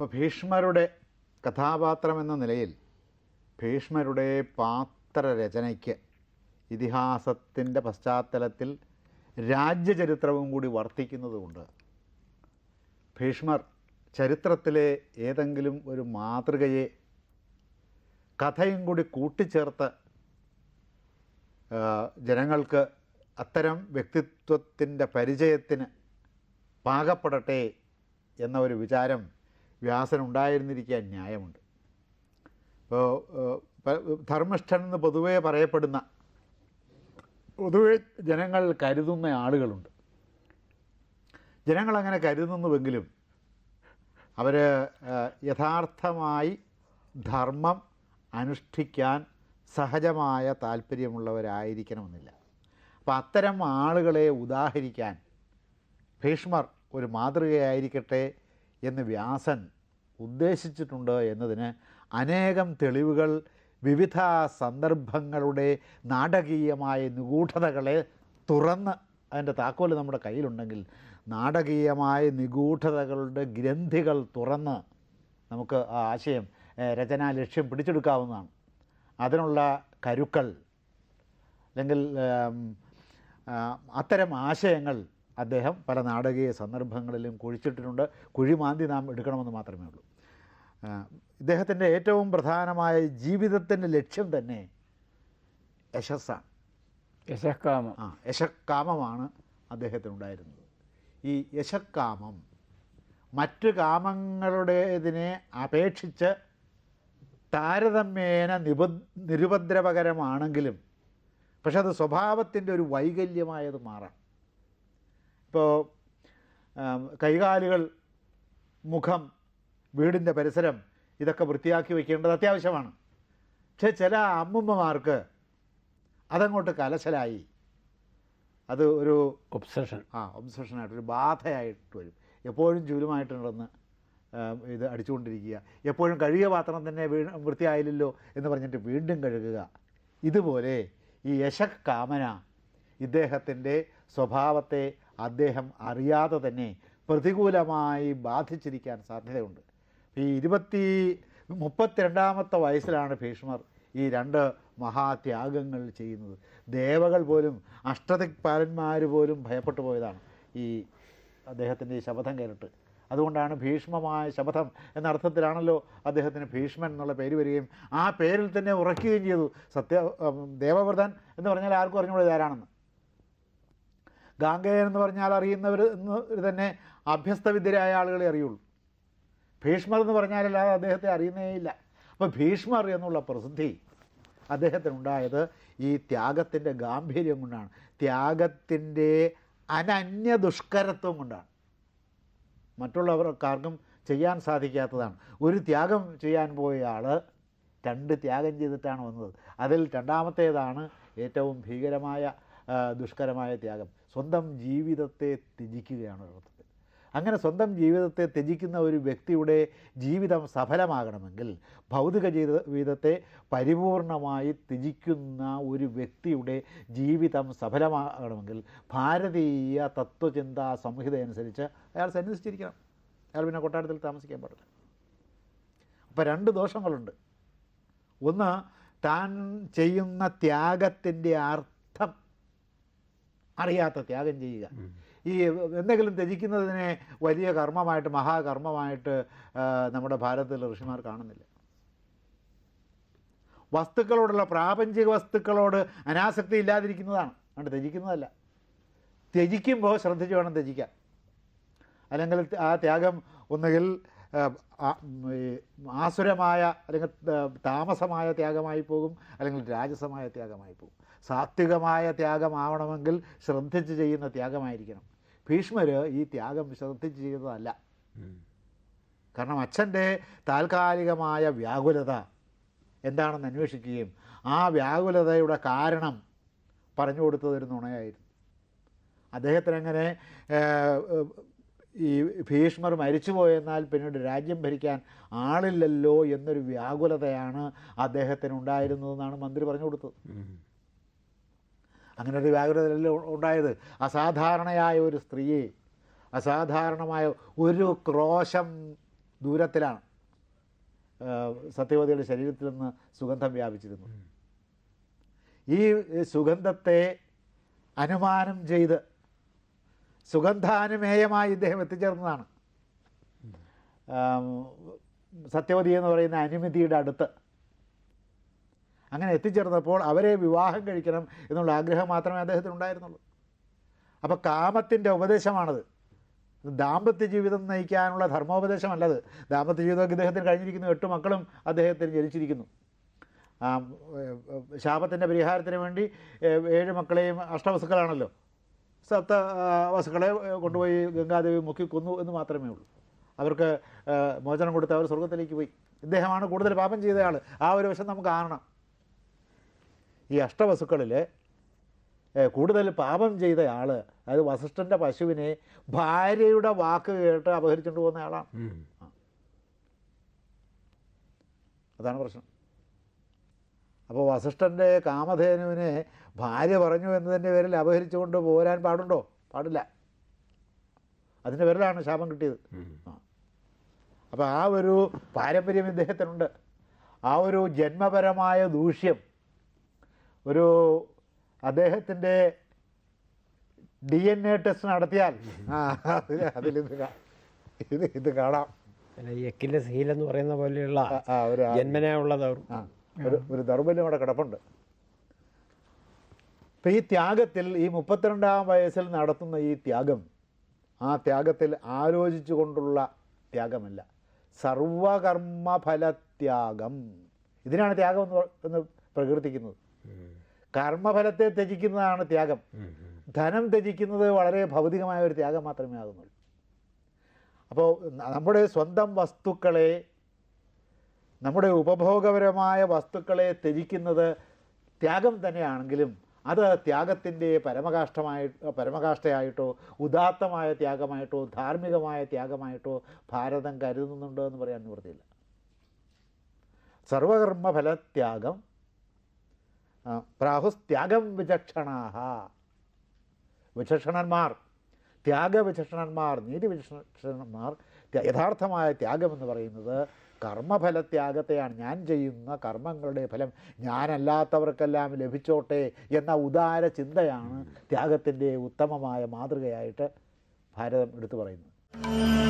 അപ്പോൾ ഭീഷ്മരുടെ കഥാപാത്രം എന്ന നിലയിൽ ഭീഷ്മരുടെ പാത്രരചനയ്ക്ക് ഇതിഹാസത്തിന്റെ പശ്ചാത്തലത്തിൽ രാജ്യചരിത്രവും കൂടി വർത്തിക്കുന്നതുകൊണ്ട് ഭീഷ്മർ ചരിത്രത്തിലെ ഏതെങ്കിലും ഒരു മാതൃകയെ കഥയും കൂടി കൂട്ടിച്ചേർത്ത് ജനങ്ങൾക്ക് അത്തരം വ്യക്തിത്വത്തിന്റെ പരിചയത്തിന് പാകപ്പെടട്ടെ എന്ന ഒരു വിചാരം വ്യാസനുണ്ടായിരുന്നിരിക്കാൻ ന്യായമുണ്ട് ഇപ്പോൾ ധർമ്മിഷ്ഠൻ എന്ന് പൊതുവേ പറയപ്പെടുന്ന പൊതുവെ ജനങ്ങൾ കരുതുന്ന ആളുകളുണ്ട്. ജനങ്ങളങ്ങനെ കരുതുന്നുവെങ്കിലും അവർ യഥാർത്ഥമായി ധർമ്മം അനുഷ്ഠിക്കാൻ സഹജമായ താല്പര്യമുള്ളവരായിരിക്കണമെന്നില്ല. അപ്പോൾ അത്തരം ആളുകളെ ഉദാഹരിക്കാൻ ഭീഷ്മർ ഒരു മാതൃകയായിരിക്കട്ടെ എന്ന് വ്യാസൻ ഉദ്ദേശിച്ചിട്ടുണ്ട് എന്നതിന് അനേകം തെളിവുകൾ വിവിധ സന്ദർഭങ്ങളുടെ നാടകീയമായ നിഗൂഢതകളെ തുറന്ന് അതിന്റെ താക്കോൽ നമ്മുടെ കയ്യിലുണ്ടെങ്കിൽ നാടകീയമായ നിഗൂഢതകളുടെ ഗ്രന്ഥികൾ തുറന്ന് നമുക്ക് ആ ആശയം രചനാ ലക്ഷ്യം പിടിച്ചെടുക്കാവുന്നതാണ്. അതിനുള്ള കരുക്കൾ അല്ലെങ്കിൽ അത്തരം ആശയങ്ങൾ അദ്ദേഹം പല നാടകീയ സന്ദർഭങ്ങളിലും കുഴിച്ചിട്ടിട്ടുണ്ട്. കുഴിമാന്തി നാം എടുക്കണമെന്ന് മാത്രമേ ഉള്ളൂ. ഇദ്ദേഹത്തിന്റെ ഏറ്റവും പ്രധാനമായ ജീവിതത്തിന്റെ ലക്ഷ്യം തന്നെ യശസ്സാണ്. യശക്കാമം. ആ യശക്കാമമാണ് അദ്ദേഹത്തിനുണ്ടായിരുന്നത്. ഈ യശക്കാമം മറ്റു കാമങ്ങളുടേതിനെ അപേക്ഷിച്ച് താരതമ്യേന നിപ നിരുപദ്രവകരമാണെങ്കിലും പക്ഷെ അത് സ്വഭാവത്തിന്റെ ഒരു വൈകല്യമായത് മാറാം. ഇപ്പോൾ കൈകാലുകൾ മുഖം വീടിന്റെ പരിസരം ഇതൊക്കെ വൃത്തിയാക്കി വയ്ക്കേണ്ടത് അത്യാവശ്യമാണ്. പക്ഷേ ചില അമ്മുമ്മമാർക്ക് അതങ്ങോട്ട് കലശലായി. അത് ഒരു ഒബ്സഷൻ ആ ഒബ്സഷനായിട്ട് ഒരു ബാധയായിട്ട് വരും. എപ്പോഴും ചൂലുമായിട്ട് നടന്ന് ആ, ഇത് അടിച്ചുകൊണ്ടിരിക്കുക. എപ്പോഴും കഴുകിയ പാത്രം തന്നെ വീ വൃത്തിയായില്ലല്ലോ എന്ന് പറഞ്ഞിട്ട് വീണ്ടും കഴുകുക. ഇതുപോലെ ഈ യശക്കാമന ഇദ്ദേഹത്തിന്റെ സ്വഭാവത്തെ അദ്ദേഹം അറിയാതെ തന്നെ പ്രതികൂലമായി ബാധിച്ചിരിക്കാൻ സാധ്യതയുണ്ട്. ഈ ഇരുപത്തി മുപ്പത്തിരണ്ടാമത്തെ വയസ്സിലാണ് ഭീഷ്മർ ഈ രണ്ട് മഹാത്യാഗങ്ങൾ ചെയ്യുന്നത്. ദേവകൾ പോലും അഷ്ടദിക്പാലന്മാർ പോലും ഭയപ്പെട്ടു പോയതാണ് ഈ അദ്ദേഹത്തിന്റെ ഈ ശപഥം കേട്ടിട്ട്. അതുകൊണ്ടാണ് ഭീഷ്മമായ ശപഥം എന്ന അർത്ഥത്തിലാണല്ലോ അദ്ദേഹത്തിന് ഭീഷ്മൻ എന്നുള്ള പേര് വരികയും ആ പേരിൽ തന്നെ ഉറക്കുകയും ചെയ്തു. സത്യ ദേവവ്രതൻ എന്ന് പറഞ്ഞാൽ ആർക്കും അറിഞ്ഞുകൂടെ ഇതാരാണെന്ന് ഗാംഗേയൻ എന്ന് പറഞ്ഞാൽ അറിയുന്നവർ തന്നെ അഭ്യസ്തവിദ്യരായ ആളുകളെ അറിയുള്ളൂ. ഭീഷ്മർ എന്ന് പറഞ്ഞാലല്ലാതെ അദ്ദേഹത്തെ അറിയുന്നേയില്ല അപ്പോൾ ഭീഷ്മർ എന്നുള്ള പ്രസിദ്ധി അദ്ദേഹത്തിനുണ്ടായത് ഈ ത്യാഗത്തിന്റെ ഗാംഭീര്യം കൊണ്ടാണ്. ത്യാഗത്തിന്റെ അനന്യ ദുഷ്കരത്വം കൊണ്ടാണ്. മറ്റുള്ളവർക്കാർക്കും ചെയ്യാൻ സാധിക്കാത്തതാണ്. ഒരു ത്യാഗം ചെയ്യാൻ പോയ ആൾ രണ്ട് ത്യാഗം ചെയ്തിട്ടാണ് വന്നത്. അതിൽ രണ്ടാമത്തേതാണ് ഏറ്റവും ഭീകരമായ ദുഷ്കരമായ ത്യാഗം. സ്വന്തം ജീവിതത്തെ ത്യജിക്കുകയാണ് ഒരർത്ഥത്തിൽ. അങ്ങനെ സ്വന്തം ജീവിതത്തെ ത്യജിക്കുന്ന ഒരു വ്യക്തിയുടെ ജീവിതം സഫലമാകണമെങ്കിൽ ഭൗതിക ജീവിതത്തെ പരിപൂർണമായി ത്യജിക്കുന്ന ഒരു വ്യക്തിയുടെ ജീവിതം സഫലമാകണമെങ്കിൽ ഭാരതീയ തത്വചിന്താ സംഹിത അനുസരിച്ച് അയാൾ സന്യസിച്ചിരിക്കണം. അയാൾ പിന്നെ കൊട്ടാരത്തിൽ താമസിക്കാൻ പാടില്ല. അപ്പോൾ രണ്ട് ദോഷങ്ങളുണ്ട്. ഒന്ന് താൻ ചെയ്യുന്ന ത്യാഗത്തിന്റെ അർത്ഥം അറിയാത്ത ത്യാഗം ചെയ്യുക. ഈ എന്തെങ്കിലും ത്യജിക്കുന്നതിനെ വലിയ കർമ്മമായിട്ട് മഹാകർമ്മമായിട്ട് നമ്മുടെ ഭാരതത്തിലെ ഋഷിമാർ കാണുന്നില്ല. വസ്തുക്കളോടുള്ള പ്രാപഞ്ചിക വസ്തുക്കളോട് അനാസക്തി ഇല്ലാതിരിക്കുന്നതാണ്. അതുകൊണ്ട് ത്യജിക്കുന്നതല്ല. ത്യജിക്കുമ്പോൾ ശ്രദ്ധിച്ച് വേണം ത്യജിക്കാൻ. അല്ലെങ്കിൽ ആ ത്യാഗം ഒന്നുകിൽ ആസുരമായ അല്ലെങ്കിൽ താമസമായ ത്യാഗമായി പോകും. അല്ലെങ്കിൽ രാജസമായ ത്യാഗമായി പോകും. സാത്വികമായ ത്യാഗമാവണമെങ്കിൽ ശ്രദ്ധിച്ച് ചെയ്യുന്ന ത്യാഗമായിരിക്കണം. ഭീഷ്മർ ഈ ത്യാഗം ശ്രദ്ധിച്ച് ചെയ്തതല്ല കാരണം അച്ഛന്റെ താൽക്കാലികമായ വ്യാകുലത എന്താണെന്ന് അന്വേഷിക്കുകയും ആ വ്യാകുലതയുടെ കാരണം പറഞ്ഞു കൊടുത്തത് ഒരു നുണയായിരുന്നു. അദ്ദേഹത്തിനങ്ങനെ ഈ ഭീഷ്മർ മരിച്ചുപോയെന്നാൽ പിന്നീട് രാജ്യം ഭരിക്കാൻ ആളില്ലല്ലോ എന്നൊരു വ്യാകുലതയാണ് അദ്ദേഹത്തിന് ഉണ്ടായിരുന്നതെന്നാണ് മന്ത്രി പറഞ്ഞു കൊടുത്തത്. അങ്ങനെ ഒരു വ്യാകുലതയല്ല ഉണ്ടായത്. അസാധാരണയായ ഒരു സ്ത്രീയെ അസാധാരണമായ ഒരു ക്രോശം ദൂരത്തിലാണ് സത്യവതിയുടെ ശരീരത്തിൽ നിന്ന് സുഗന്ധം വ്യാപിച്ചിരുന്നു ഈ സുഗന്ധത്തെ അനുമാനം ചെയ്ത് സുഗന്ധാനുമേയമായി ഇദ്ദേഹം എത്തിച്ചേർന്നതാണ്. സത്യവതി എന്ന് പറയുന്ന അനുമതിയുടെ അടുത്ത് അങ്ങനെ എത്തിച്ചേർന്നപ്പോൾ അവരെ വിവാഹം കഴിക്കണം എന്നുള്ള ആഗ്രഹം മാത്രമേ അദ്ദേഹത്തിന് ഉണ്ടായിരുന്നുള്ളൂ അപ്പോൾ കാമത്തിന്റെ ഉപദേശമാണത്. ദാമ്പത്യ ജീവിതം നയിക്കാനുള്ള ധർമ്മോപദേശമല്ലത്. ദാമ്പത്യ ജീവിതമൊക്കെ ഇദ്ദേഹത്തിന് കഴിഞ്ഞിരിക്കുന്നു. എട്ട് മക്കളും അദ്ദേഹത്തിന് ജനിച്ചിരിക്കുന്നു. ശാപത്തിന്റെ പരിഹാരത്തിന് വേണ്ടി ഏഴ് മക്കളെയും അഷ്ടവസുക്കളാണല്ലോ. സപ്ത വസുക്കളെ കൊണ്ടുപോയി ഗംഗാദേവി മുക്കി കൊന്നു എന്ന് മാത്രമേ ഉള്ളൂ. അവർക്ക് മോചനം കൊടുത്ത് അവർ സ്വർഗത്തിലേക്ക് പോയി. ഇദ്ദേഹമാണ് കൂടുതൽ പാപം ചെയ്ത ആൾ ആ ഒരു വശം നമുക്ക് കാണണം. ഈ അഷ്ടവസുക്കളിൽ കൂടുതൽ പാപം ചെയ്ത ആൾ അതായത് വസിഷ്ഠന്റെ പശുവിനെ ഭാര്യയുടെ വാക്ക് കേട്ട് അപഹരിച്ചുകൊണ്ട് പോകുന്ന ആളാണ്. അതാണ് പ്രശ്നം. അപ്പോൾ വസിഷ്ഠന്റെ കാമധേനുവിനെ ഭാര്യ പറഞ്ഞു എന്നതിന്റെ പേരിൽ അപഹരിച്ചുകൊണ്ട് പോരാൻ പാടുണ്ടോ? പാടില്ല. അതിന്റെ പേരിലാണ് ശാപം കിട്ടിയത്. അപ്പോൾ ആ ഒരു പാരമ്പര്യം ഇദ്ദേഹത്തിനുണ്ട്. ആ ഒരു ജന്മപരമായ ദൂഷ്യം ഒരു അദ്ദേഹത്തിന്റെ ഡി എൻ എ ടെസ്റ്റ് നടത്തിയാൽ. അതിൽ ഇത് ഇത് കാണാം. ഈ എക്കിന്റെ സീൽ എന്ന് പറയുന്ന പോലെയുള്ള ആ ഒരു ജന്മനാ ഉള്ള ആ ഒരു ദൗർബല്യം അവിടെ കിടപ്പുണ്ട്. അപ്പം ഈ ത്യാഗത്തിൽ ഈ മുപ്പത്തിരണ്ടാം വയസ്സിൽ നടത്തുന്ന ഈ ത്യാഗം ആ ത്യാഗത്തിൽ ആലോചിച്ചു കൊണ്ടുള്ള ത്യാഗമല്ല. സർവകർമ്മഫലത്യാഗം. ഇതിനാണ് ത്യാഗം എന്ന് പ്രകീർത്തിക്കുന്നത്. കർമ്മഫലത്തെ ത്യജിക്കുന്നതാണ് ത്യാഗം. ധനം ത്യജിക്കുന്നത് വളരെ ഭൗതികമായ ഒരു ത്യാഗം മാത്രമേ ആകുന്നുള്ളൂ. അപ്പോൾ നമ്മുടെ സ്വന്തം വസ്തുക്കളെ നമ്മുടെ ഉപഭോഗപരമായ വസ്തുക്കളെ ത്യജിക്കുന്നത് ത്യാഗം തന്നെയാണെങ്കിലും അത് ത്യാഗത്തിന്റെ പരമകാഷ്ടമായി പരമകാഷ്ടയായിട്ടോ ഉദാത്തമായ ത്യാഗമായിട്ടോ ധാർമ്മികമായ ത്യാഗമായിട്ടോ ഭാരതം കരുതുന്നുണ്ടോ എന്ന് പറയാൻ നിവൃത്തിയില്ല സർവകർമ്മഫലത്യാഗം പ്രാഹുസ്ത്യാഗം വിചക്ഷണാഹ. വിചക്ഷണന്മാർ ത്യാഗവിചക്ഷണന്മാർ നീതി വിചക്ഷണന്മാർ യഥാർത്ഥമായ ത്യാഗം എന്ന് പറയുന്നത് കർമ്മഫലത്യാഗത്തെയാണ്. ഞാൻ ചെയ്യുന്ന കർമ്മങ്ങളുടെ ഫലം ഞാനല്ലാത്തവർക്കെല്ലാം ലഭിച്ചോട്ടെ എന്ന ഉദാര ചിന്തയാണ് ത്യാഗത്തിന്റെ ഉത്തമമായ മാതൃകയായിട്ട് ഭാരതം എടുത്തു പറയുന്നത്.